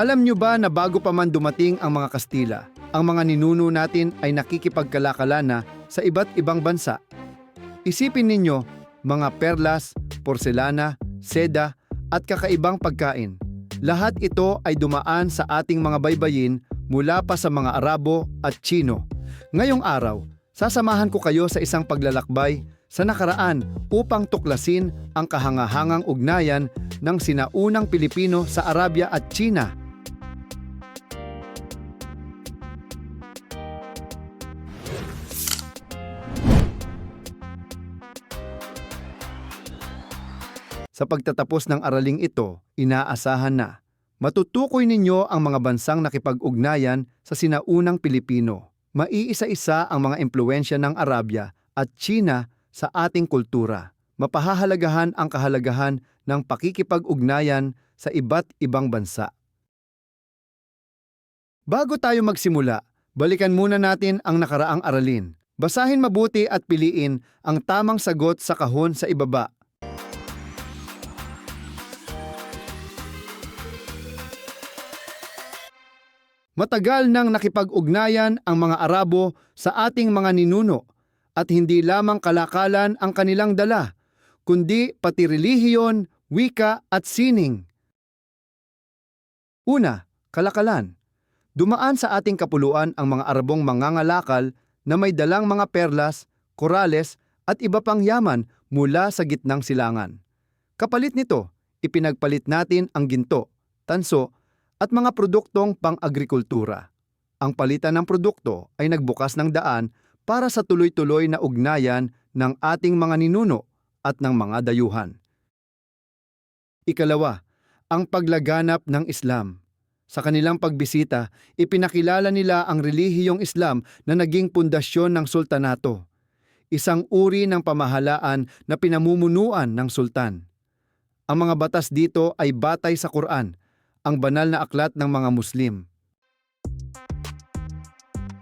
Alam nyo ba na bago pa man dumating ang mga Kastila, ang mga ninuno natin ay nakikipagkalakala na sa iba't ibang bansa? Isipin ninyo, mga perlas, porselana, seda, at kakaibang pagkain. Lahat ito ay dumaan sa ating mga baybayin mula pa sa mga Arabo at Chino. Ngayong araw, sasamahan ko kayo sa isang paglalakbay sa nakaraan upang tuklasin ang kahangahangang ugnayan ng sinaunang Pilipino sa Arabia at China. Sa pagtatapos ng araling ito, inaasahan na matutukoy ninyo ang mga bansang nakipag-ugnayan sa sinaunang Pilipino. Maiisa-isa ang mga impluensya ng Arabia at China sa ating kultura. Mapahahalagahan ang kahalagahan ng pakikipag-ugnayan sa iba't ibang bansa. Bago tayo magsimula, balikan muna natin ang nakaraang aralin. Basahin mabuti at piliin ang tamang sagot sa kahon sa ibaba. Matagal nang nakipag-ugnayan ang mga Arabo sa ating mga ninuno at hindi lamang kalakalan ang kanilang dala, kundi pati relihiyon, wika at sining. Una, kalakalan. Dumaan sa ating kapuluan ang mga Arabong mangangalakal na may dalang mga perlas, korales at iba pang yaman mula sa gitnang silangan. Kapalit nito, ipinagpalit natin ang ginto, tanso at mga produktong pang-agrikultura. Ang palitan ng produkto ay nagbukas ng daan para sa tuloy-tuloy na ugnayan ng ating mga ninuno at ng mga dayuhan. Ikalawa, ang paglaganap ng Islam. Sa kanilang pagbisita, ipinakilala nila ang relihiyong Islam na naging pundasyon ng sultanato, isang uri ng pamahalaan na pinamumunuan ng sultan. Ang mga batas dito ay batay sa Quran, ang banal na aklat ng mga Muslim.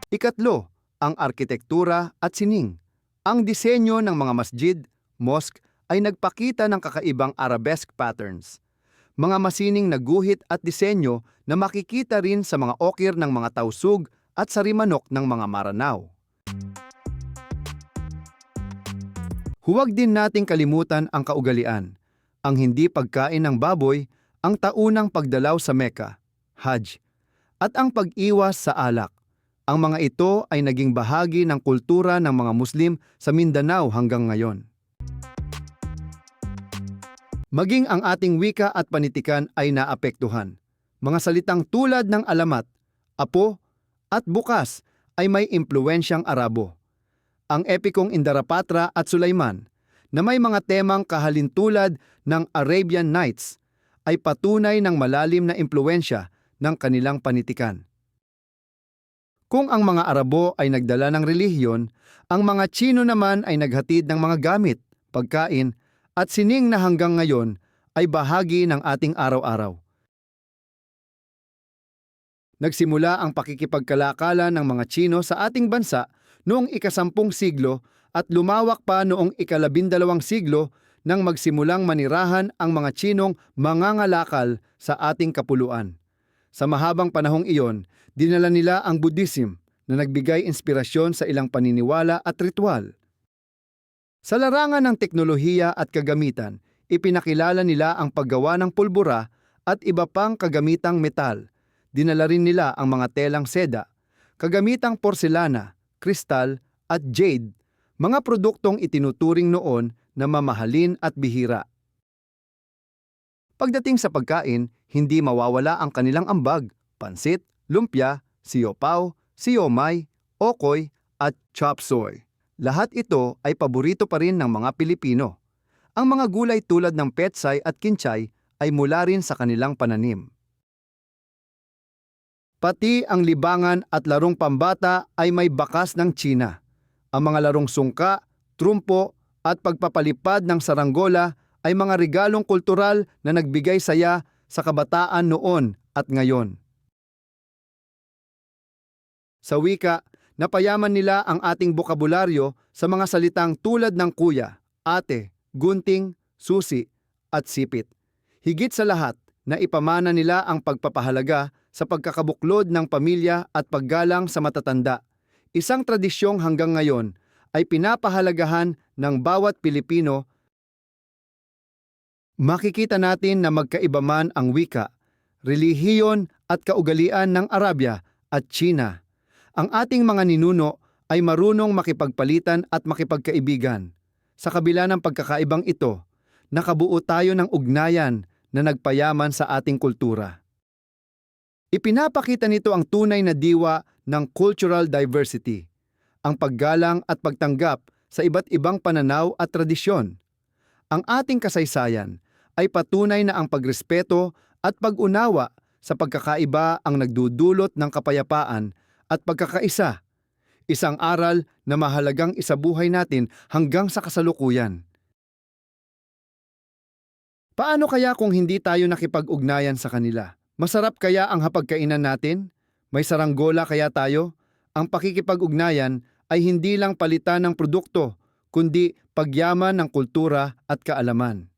Ikatlo, ang arkitektura at sining. Ang disenyo ng mga masjid, mosque ay nagpakita ng kakaibang arabesque patterns. Mga masining na guhit at disenyo na makikita rin sa mga okir ng mga tausug at sarimanok ng mga maranaw. Huwag din nating kalimutan ang kaugalian, ang hindi pagkain ng baboy, ang taunang pagdalaw sa Mecca, Hajj, at ang pag-iwas sa alak. Ang mga ito ay naging bahagi ng kultura ng mga Muslim sa Mindanao hanggang ngayon. Maging ang ating wika at panitikan ay naapektuhan. Mga salitang tulad ng alamat, apo, at bukas ay may impluensyang Arabo. Ang epikong Indarapatra at Sulaiman, na may mga temang kahalintulad ng Arabian Nights, ay patunay ng malalim na impluensya ng kanilang panitikan. Kung ang mga Arabo ay nagdala ng relihiyon, ang mga Chino naman ay naghatid ng mga gamit, pagkain, at sining na hanggang ngayon ay bahagi ng ating araw-araw. Nagsimula ang pakikipagkalakalan ng mga Chino sa ating bansa noong ikasampung siglo at lumawak pa noong ikalabindalawang siglo nang magsimulang manirahan ang mga Chinong mangangalakal sa ating kapuluan. Sa mahabang panahong iyon, dinala nila ang Buddhism na nagbigay inspirasyon sa ilang paniniwala at ritual. Sa larangan ng teknolohiya at kagamitan, ipinakilala nila ang paggawa ng pulbura at iba pang kagamitang metal. Dinala rin nila ang mga telang seda, kagamitang porselana, kristal at jade, mga produktong itinuturing noon na mamahalin at bihira. Pagdating sa pagkain, hindi mawawala ang kanilang ambag, pansit, lumpia, siopaw, siomay, okoy at chop suey. Lahat ito ay paborito pa rin ng mga Pilipino. Ang mga gulay tulad ng petsay at kinchay ay mula rin sa kanilang pananim. Pati ang libangan at larong pambata ay may bakas ng China. Ang mga larong sungka, trumpo at pagpapalipad ng saranggola ay mga regalong kultural na nagbigay saya sa kabataan noon at ngayon. Sa wika, napayaman nila ang ating bokabularyo sa mga salitang tulad ng kuya, ate, gunting, susi, at sipit. Higit sa lahat, na ipamana nila ang pagpapahalaga sa pagkakabuklod ng pamilya at paggalang sa matatanda. Isang tradisyong hanggang ngayon ay pinapahalagahan ng bawat Pilipino. Makikita natin na magkaiba man ang wika, relihiyon at kaugalian ng Arabia at China. Ang ating mga ninuno ay marunong makipagpalitan at makipagkaibigan. Sa kabila ng pagkakaibang ito, nakabuo tayo ng ugnayan na nagpayaman sa ating kultura. Ipinapakita nito ang tunay na diwa ng cultural diversity, ang paggalang at pagtanggap sa iba't ibang pananaw at tradisyon. Ang ating kasaysayan ay patunay na ang pagrespeto at pag-unawa sa pagkakaiba ang nagdudulot ng kapayapaan at pagkakaisa, isang aral na mahalagang isabuhay natin hanggang sa kasalukuyan. Paano kaya kung hindi tayo nakipag-ugnayan sa kanila? Masarap kaya ang hapagkainan natin? May saranggola kaya tayo? Ang pakikipag-ugnayan ay hindi lang palitan ng produkto, kundi pagyaman ng kultura at kaalaman.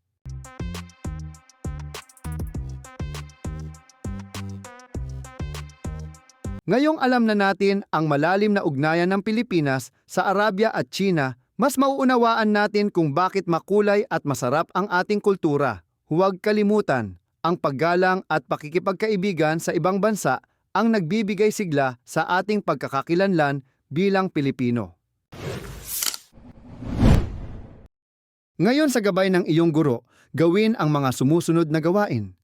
Ngayong alam na natin ang malalim na ugnayan ng Pilipinas sa Arabia at China, mas mauunawaan natin kung bakit makulay at masarap ang ating kultura. Huwag kalimutan, ang paggalang at pakikipagkaibigan sa ibang bansa ang nagbibigay sigla sa ating pagkakakilanlan bilang Pilipino. Ngayon sa gabay ng iyong guro, gawin ang mga sumusunod na gawain.